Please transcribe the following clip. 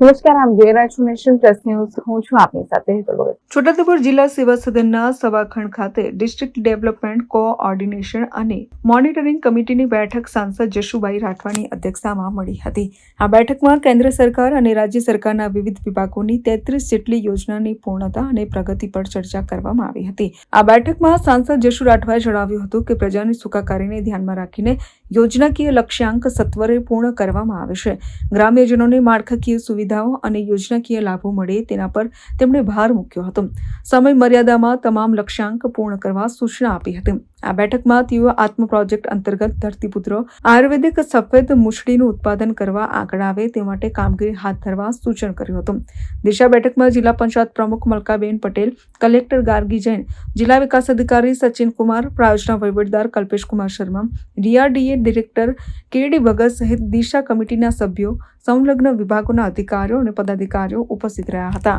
નમસ્કાર, આમ જોઈ રહ્યા હું છું આપની સાથે છોટાઉદેપુર જિલ્લા સેવા સદનના સવાખંડ ખાતે ડિસ્ટ્રિક્ટ ડેવલપમેન્ટ કોઓર્ડિનેશન અને મોનિટરિંગ કમિટીની બેઠક સાંસદ જશુભાઈ રાઠવાની અધ્યક્ષતામાં મળી હતી. આ બેઠકમાં કેન્દ્ર સરકાર અને રાજ્ય સરકારના વિવિધ વિભાગોની તેત્રીસ જેટલી યોજનાની પૂર્ણતા અને પ્રગતિ પર ચર્ચા કરવામાં આવી હતી. આ બેઠકમાં સાંસદ જશુ રાઠવાએ જણાવ્યું હતું કે પ્રજાની સુખાકારીને ધ્યાનમાં રાખીને યોજનાકીય લક્ષ્યાંક સત્વરે પૂર્ણ કરવામાં આવે છે. ગ્રામ્યજનોને માળખાકીય સુવિધાઓ અને યોજનાકીય લાભો મળે તેના પર તેમણે ભાર મૂક્યો હતો. સમય મર્યાદામાં તમામ લક્ષ્યાંક પૂર્ણ કરવા સૂચના આપી હતી. આ બેઠકમાં તેઓ આત્મ પ્રોજેક્ટ અંતર્ગત ધરતીપુત્રો, આયુર્વેદિક સફેદ મુછડીનું ઉત્પાદન કરવા આગળ આવે તે માટે કામગીરી હાથ ધરવા સૂચન કર્યું હતું. દિશા બેઠકમાં જિલ્લા પંચાયત પ્રમુખ મલકાબેન પટેલ, કલેક્ટર ગાર્ગી જૈન, જિલ્લા વિકાસ અધિકારી સચિન કુમાર, પ્રાયોજના વહીવટદાર Kalpeshkumar Sharma, DRDA director KD Bhagat સહિત દિશા કમિટીના સભ્યો, સંલગ્ન વિભાગોના અધિકારીઓ અને પદાધિકારીઓ ઉપસ્થિત રહ્યા હતા.